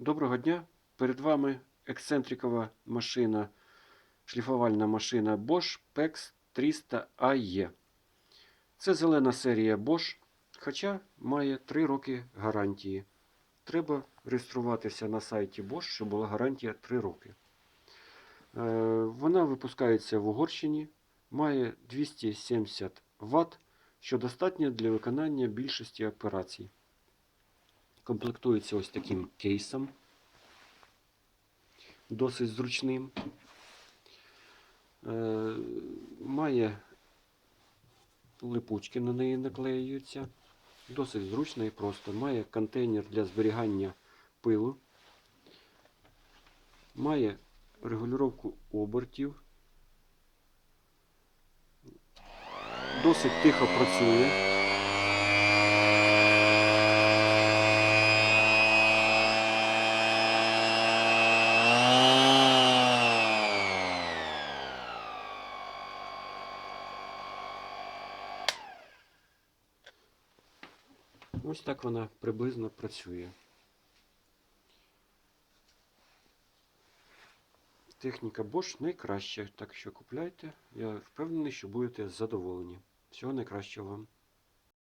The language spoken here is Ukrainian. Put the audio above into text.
Доброго дня! Перед вами ексцентрикова машина, шліфувальна машина Bosch PEX 300 AE. Це зелена серія Bosch, хоча має 3 роки гарантії. Треба реєструватися на сайті Bosch, щоб була гарантія 3 роки. Е, Вона випускається в Угорщині, має 270 Вт, що достатньо для виконання більшості операцій. Комплектується ось таким кейсом, досить зручним. Е, має липучки на неї наклеюються. Досить зручно і просто. Має контейнер для зберігання пилу. Має регулювання обертів. Досить тихо працює. Ось так вона приблизно працює. Техніка Bosch найкраща, так що купляйте. Я впевнений, що будете задоволені. Всього найкращого вам.